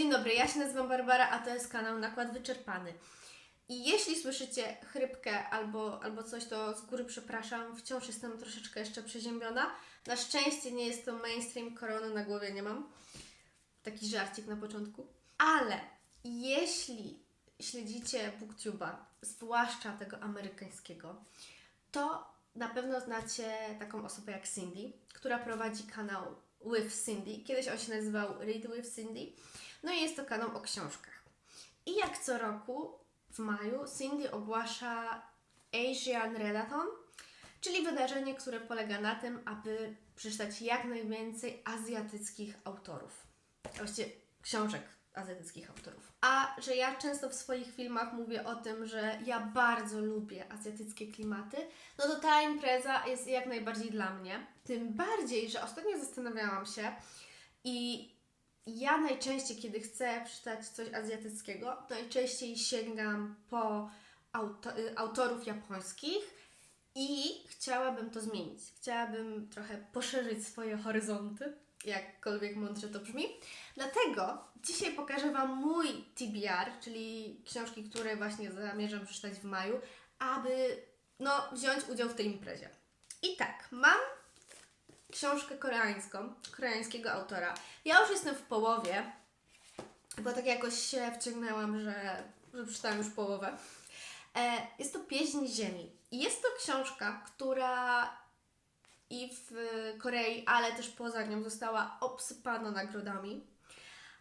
dzień dobry, ja się nazywam Barbara, a to jest kanał Nakład Wyczerpany. I jeśli słyszycie chrypkę albo, albo coś, to z góry przepraszam, wciąż jestem troszeczkę jeszcze przeziębiona. Na szczęście nie jest to mainstream, korony na głowie nie mam. Taki żarcik na początku. Ale jeśli śledzicie BookTube'a, zwłaszcza tego amerykańskiego, to na pewno znacie taką osobę jak Cindy, która prowadzi kanał With Cindy. Kiedyś on się nazywał Read with Cindy. No i jest to kanał o książkach. I jak co roku w maju Cindy ogłasza Asian Readathon, czyli wydarzenie, które polega na tym, aby przeczytać jak najwięcej azjatyckich autorów. Właściwie książek azjatyckich autorów. A że ja często w swoich filmach mówię o tym, że ja bardzo lubię azjatyckie klimaty, no to ta impreza jest jak najbardziej dla mnie. Tym bardziej, że ostatnio zastanawiałam się i ja najczęściej, kiedy chcę przeczytać coś azjatyckiego, najczęściej sięgam po auto, y, autorów japońskich i chciałabym to zmienić. Chciałabym trochę poszerzyć swoje horyzonty, jakkolwiek mądrze to brzmi. Dlatego dzisiaj pokażę Wam mój TBR, czyli książki, które właśnie zamierzam przeczytać w maju, aby no, wziąć udział w tej imprezie. I tak, mam książkę koreańską, koreańskiego autora. Ja już jestem w połowie, bo tak jakoś się wciągnęłam, że, że przeczytałam już połowę. E, jest to Pieśń Ziemi. I jest to książka, która i w Korei, ale też poza nią została obsypana nagrodami.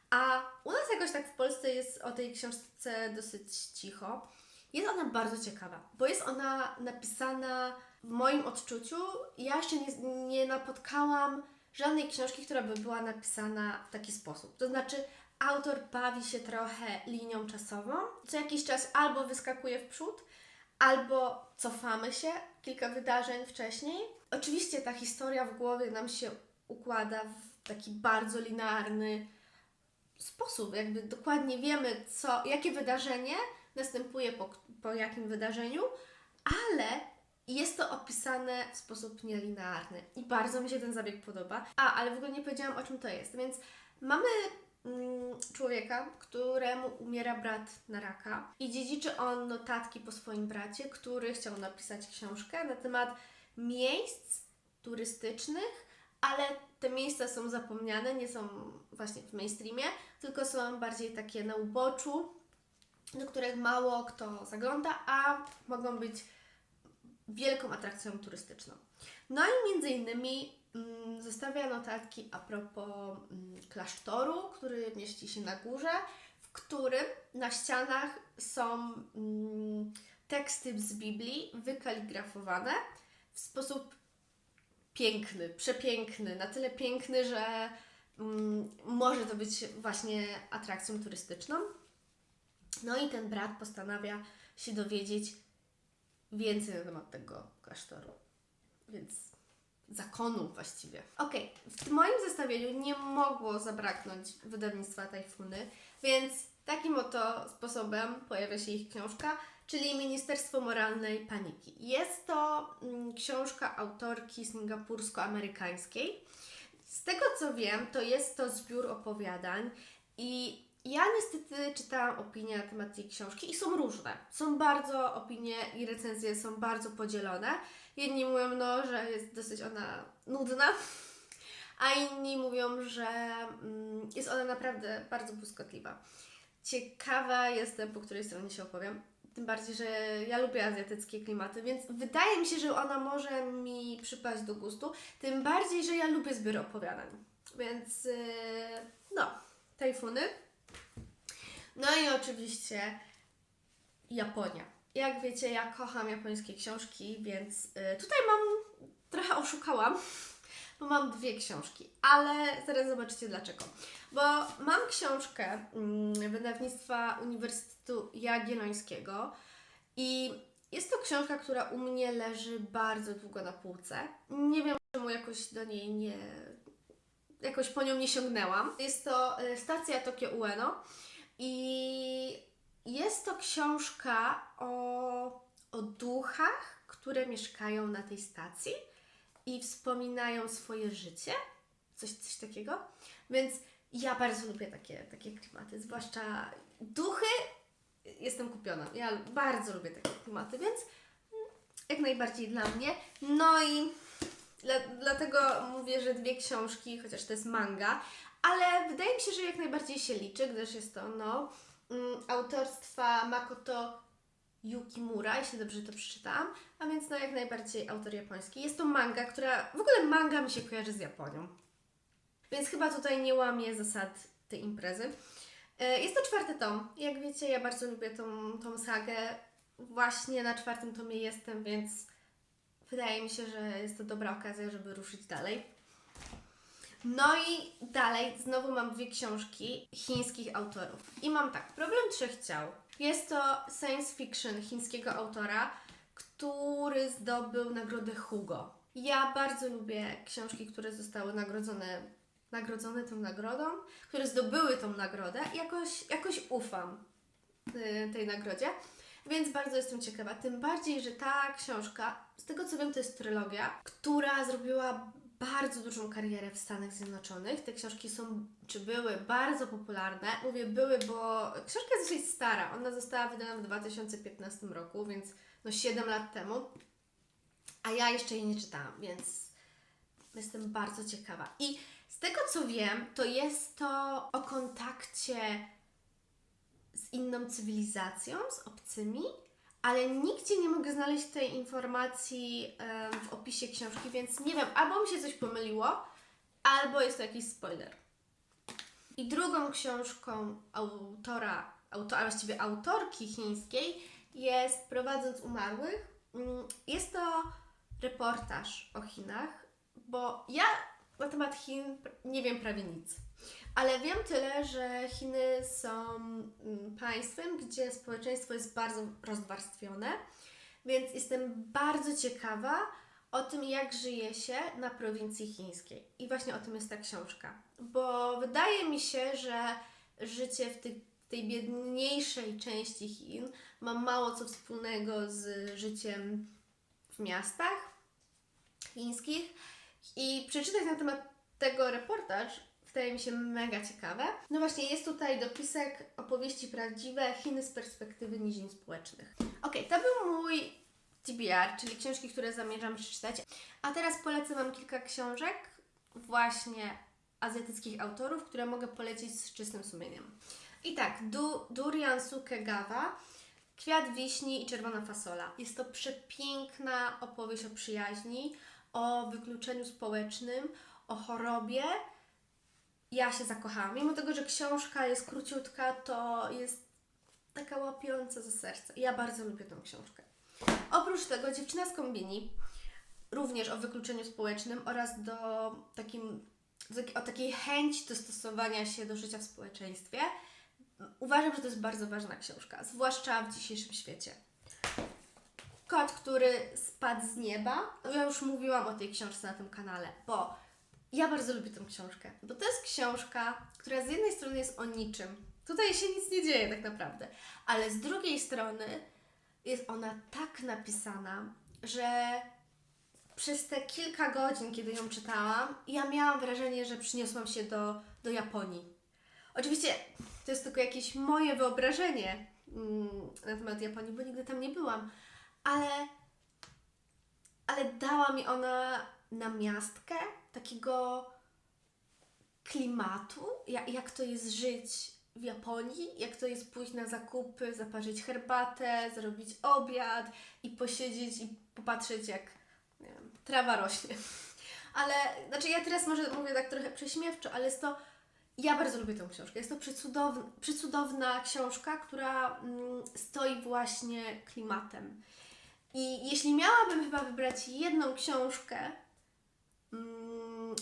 A u nas jakoś tak w Polsce jest o tej książce dosyć cicho. Jest ona bardzo ciekawa, bo jest ona napisana w moim odczuciu. Ja jeszcze nie, nie napotkałam żadnej książki, która by była napisana w taki sposób. To znaczy, autor bawi się trochę linią czasową. Co jakiś czas albo wyskakuje w przód, albo cofamy się kilka wydarzeń wcześniej. Oczywiście ta historia w głowie nam się układa w taki bardzo linearny sposób, jakby dokładnie wiemy, co, jakie wydarzenie następuje po, po jakim wydarzeniu, ale jest to opisane w sposób nielinearny. I bardzo mi się ten zabieg podoba. A, ale w ogóle nie powiedziałam o czym to jest, więc mamy mm, człowieka, któremu umiera brat na raka i dziedziczy on notatki po swoim bracie, który chciał napisać książkę na temat miejsc turystycznych, ale te miejsca są zapomniane, nie są właśnie w mainstreamie, tylko są bardziej takie na uboczu, do których mało kto zagląda, a mogą być wielką atrakcją turystyczną. No i między innymi mm, zostawia notatki a propos mm, klasztoru, który mieści się na górze, w którym na ścianach są mm, teksty z Biblii wykaligrafowane w sposób piękny, przepiękny, na tyle piękny, że mm, może to być właśnie atrakcją turystyczną. No i ten brat postanawia się dowiedzieć więcej na temat tego klasztoru. Więc zakonu właściwie. Okej, w moim zestawieniu nie mogło zabraknąć wydawnictwa Tajfuny, więc takim oto sposobem pojawia się ich książka, czyli Ministerstwo Moralnej Paniki. Jest to mm, książka autorki singapursko-amerykańskiej. Z tego co wiem, to jest to zbiór opowiadań i ja niestety czytałam opinie na temat tej książki i są różne. Są bardzo, opinie i recenzje są bardzo podzielone. Jedni mówią, no, że jest dosyć ona nudna, a inni mówią, że mm, jest ona naprawdę bardzo błyskotliwa. Ciekawa jestem, po której stronie się opowiem. Tym bardziej, że ja lubię azjatyckie klimaty, więc wydaje mi się, że ona może mi przypaść do gustu. Tym bardziej, że ja lubię zbiór opowiadań. Więc yy, no, tajfuny. No i oczywiście Japonia. Jak wiecie, ja kocham japońskie książki, więc y, tutaj mam trochę oszukałam, bo mam dwie książki, ale zaraz zobaczycie dlaczego. Bo mam książkę mm, wydawnictwa Uniwersytetu Jagiellońskiego i jest to książka, która u mnie leży bardzo długo na półce. Nie wiem, czemu jakoś do niej nie. jakoś po nią nie sięgnęłam. Jest to y, Stacja Tokio Ueno i jest to książka o, o duchach, które mieszkają na tej stacji i wspominają swoje życie. Coś, coś takiego. Więc Ja bardzo lubię takie, takie klimaty, zwłaszcza duchy. Jestem kupiona. Ja bardzo lubię takie klimaty, więc jak najbardziej dla mnie. No i dla, dlatego mówię, że dwie książki, chociaż to jest manga, ale wydaje mi się, że jak najbardziej się liczy, gdyż jest to no, mm, autorstwa Makoto Yukimura, jeśli dobrze to przeczytałam, a więc no jak najbardziej autor japoński. Jest to manga, która, w ogóle manga mi się kojarzy z Japonią. Więc chyba tutaj nie łamię zasad tej imprezy. E, Jest to czwarty tom. Jak wiecie, ja bardzo lubię tą, tą sagę. Właśnie na czwartym tomie jestem, więc wydaje mi się, że jest to dobra okazja, żeby ruszyć dalej. No i dalej znowu mam dwie książki chińskich autorów. I mam tak, Problem Trzech Ciał. Jest to science fiction chińskiego autora, który zdobył nagrodę Hugo. Ja bardzo lubię książki, które zostały nagrodzone, nagrodzone tą nagrodą, które zdobyły tą nagrodę jakoś, jakoś ufam y, tej nagrodzie. Więc bardzo jestem ciekawa. Tym bardziej, że ta książka, z tego co wiem, to jest trylogia, która zrobiła bardzo dużą karierę w Stanach Zjednoczonych. Te książki są, czy były bardzo popularne. Mówię były, bo książka jest dosyć stara. Ona została wydana w 2015 roku, więc no 7 lat temu. A ja jeszcze jej nie czytałam, więc jestem bardzo ciekawa. I z tego co wiem, to jest to o kontakcie z inną cywilizacją, z obcymi, ale nigdzie nie mogę znaleźć tej informacji w opisie książki, więc nie wiem, albo mi się coś pomyliło, albo jest to jakiś spoiler. I drugą książką autora, auto, a właściwie autorki chińskiej jest Prowadząc Umarłych. Mm, Jest to reportaż o Chinach, bo ja na temat Chin nie wiem prawie nic. Ale wiem tyle, że Chiny są mm, państwem, gdzie społeczeństwo jest bardzo rozwarstwione, więc jestem bardzo ciekawa o tym, jak żyje się na prowincji chińskiej. I właśnie o tym jest ta książka. Bo wydaje mi się, że życie w, tych, tej biedniejszej części Chin ma mało co wspólnego z życiem w miastach chińskich. I przeczytać na temat tego reportaż wydaje mi się mega ciekawe. No właśnie, jest tutaj dopisek opowieści prawdziwe Chiny z perspektywy nizin społecznych. Okej, to był mój TBR, czyli książki, które zamierzam przeczytać. A teraz polecę Wam kilka książek właśnie azjatyckich autorów, które mogę polecić z czystym sumieniem. I tak, du, Durian Sukegawa, Kwiat wiśni i czerwona fasola. Jest to przepiękna opowieść o przyjaźni, o wykluczeniu społecznym, o chorobie. Ja się zakochałam. Mimo tego, że książka jest króciutka, to jest taka łapiąca za serce. Ja bardzo lubię tę książkę. Oprócz tego Dziewczyna z kombini, również o wykluczeniu społecznym oraz do takim, o takiej chęci dostosowania się do życia w społeczeństwie. Uważam, że to jest bardzo ważna książka, zwłaszcza w dzisiejszym świecie. Kot, który spadł z nieba. Ja już mówiłam o tej książce na tym kanale, bo ja bardzo lubię tę książkę. Bo to jest książka, która z jednej strony jest o niczym. Tutaj się nic nie dzieje tak naprawdę. Ale z drugiej strony jest ona tak napisana, że przez te kilka godzin, kiedy ją czytałam, ja miałam wrażenie, że przyniosłam się do, do Japonii. Oczywiście to jest tylko jakieś moje wyobrażenie mm, na temat Japonii, bo nigdy tam nie byłam, ale, ale dała mi ona namiastkę takiego klimatu, jak, to jest żyć w Japonii, jak to jest pójść na zakupy, zaparzyć herbatę, zrobić obiad i posiedzieć i popatrzeć jak wiem, trawa rośnie. Ale, znaczy ja teraz może mówię tak trochę prześmiewczo, ale jest to, ja bardzo lubię tę książkę. Jest to przecudowna, przecudowna książka, która mm, stoi właśnie klimatem. I jeśli miałabym chyba wybrać jedną książkę, mm,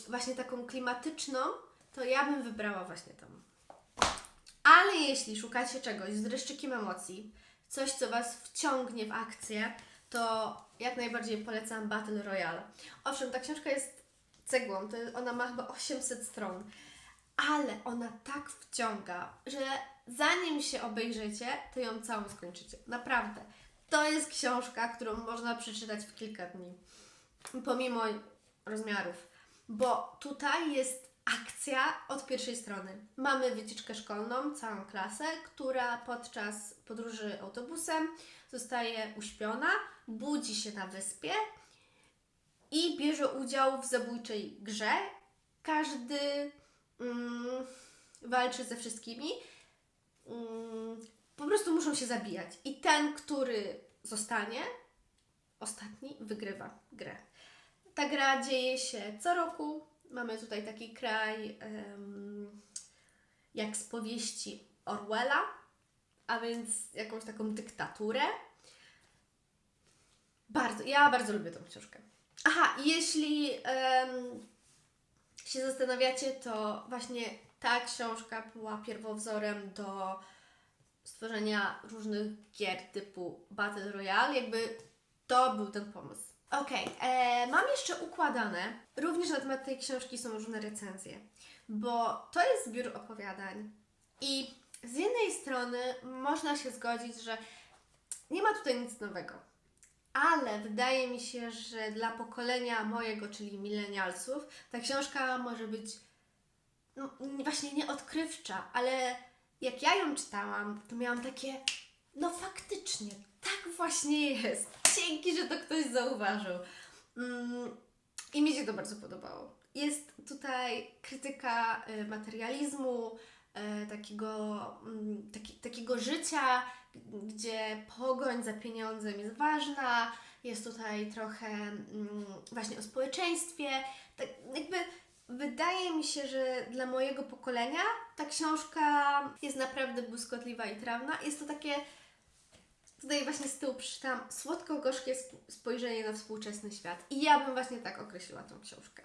właśnie taką klimatyczną, to ja bym wybrała właśnie tą. Ale jeśli szukacie czegoś z dreszczykiem emocji, coś, co Was wciągnie w akcję, to jak najbardziej polecam Battle Royale. Owszem, ta książka jest cegłą, to ona ma chyba 800 stron, ale ona tak wciąga, że zanim się obejrzycie, to ją całą skończycie. Naprawdę. To jest książka, którą można przeczytać w kilka dni, pomimo rozmiarów, bo tutaj jest akcja od pierwszej strony. Mamy wycieczkę szkolną, całą klasę, która podczas podróży autobusem zostaje uśpiona, budzi się na wyspie i bierze udział w zabójczej grze. Każdy mm, walczy ze wszystkimi. Mm, po prostu muszą się zabijać. I ten, który zostanie ostatni, wygrywa grę. Ta gra dzieje się co roku. Mamy tutaj taki kraj em, jak z powieści Orwella, a więc jakąś taką dyktaturę. Bardzo, ja bardzo lubię tą książkę. Aha, jeśli em, się zastanawiacie, to właśnie ta książka była pierwowzorem do stworzenia różnych gier typu Battle Royale. Jakby to był ten pomysł. Okej, e, mam jeszcze układane. Również na temat tej książki są różne recenzje, bo to jest zbiór opowiadań. I z jednej strony można się zgodzić, że nie ma tutaj nic nowego, ale wydaje mi się, że dla pokolenia mojego, czyli milenialsów, ta książka może być no, nie- właśnie nieodkrywcza, ale jak ja ją czytałam, to miałam takie, no faktycznie, tak właśnie jest. Dzięki, że to ktoś zauważył. Mm, I mi się to bardzo podobało. Jest tutaj krytyka y, materializmu, y, takiego, mm, taki, takiego życia, gdzie pogoń za pieniądzem jest ważna. Jest tutaj trochę mm, właśnie o społeczeństwie. Tak jakby wydaje mi się, że dla mojego pokolenia ta książka jest naprawdę błyskotliwa i trawna. Jest to takie Tutaj właśnie z tyłu przeczytałam słodko-gorzkie sp- spojrzenie na współczesny świat. I ja bym właśnie tak określiła tą książkę.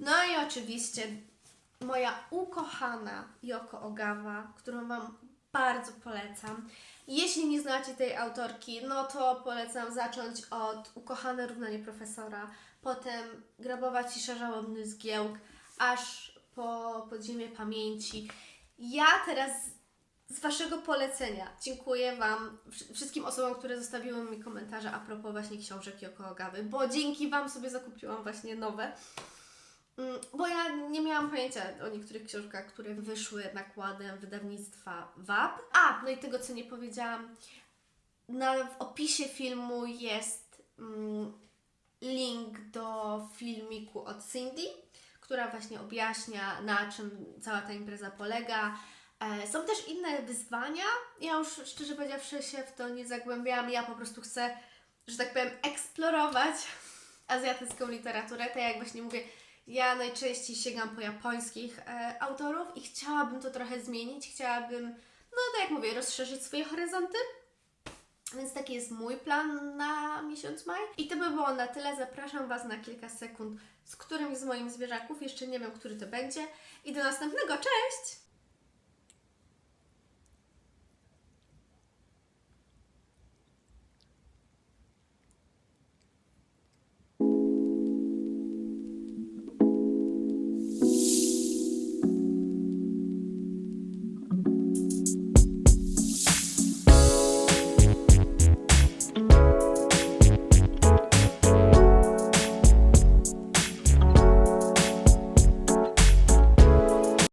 No i oczywiście moja ukochana Yoko Ogawa, którą Wam bardzo polecam. Jeśli nie znacie tej autorki, no to polecam zacząć od Ukochane równanie profesora, potem Grabowa cisza żałobny zgiełk, aż po Podziemie pamięci. Ja teraz z Waszego polecenia dziękuję Wam, wsz- wszystkim osobom, które zostawiły mi komentarze a propos właśnie książek Yoko Ogawy, bo dzięki Wam sobie zakupiłam właśnie nowe. Mm, Bo ja nie miałam pojęcia o niektórych książkach, które wyszły nakładem wydawnictwa WAP. A, no i tego, co nie powiedziałam, na, w opisie filmu jest mm, link do filmiku od Cindy, która właśnie objaśnia, na czym cała ta impreza polega. E, Są też inne wyzwania. Ja już szczerze powiedziawszy się w to nie zagłębiałam. Ja po prostu chcę, że tak powiem, eksplorować azjatycką literaturę. Tak jak właśnie mówię, ja najczęściej sięgam po japońskich e, autorów i chciałabym to trochę zmienić. Chciałabym, no tak jak mówię, rozszerzyć swoje horyzonty. Więc taki jest mój plan na miesiąc maj. I to by było na tyle. Zapraszam Was na kilka sekund z którymś z moich zwierzaków. Jeszcze nie wiem, który to będzie. I do następnego. Cześć!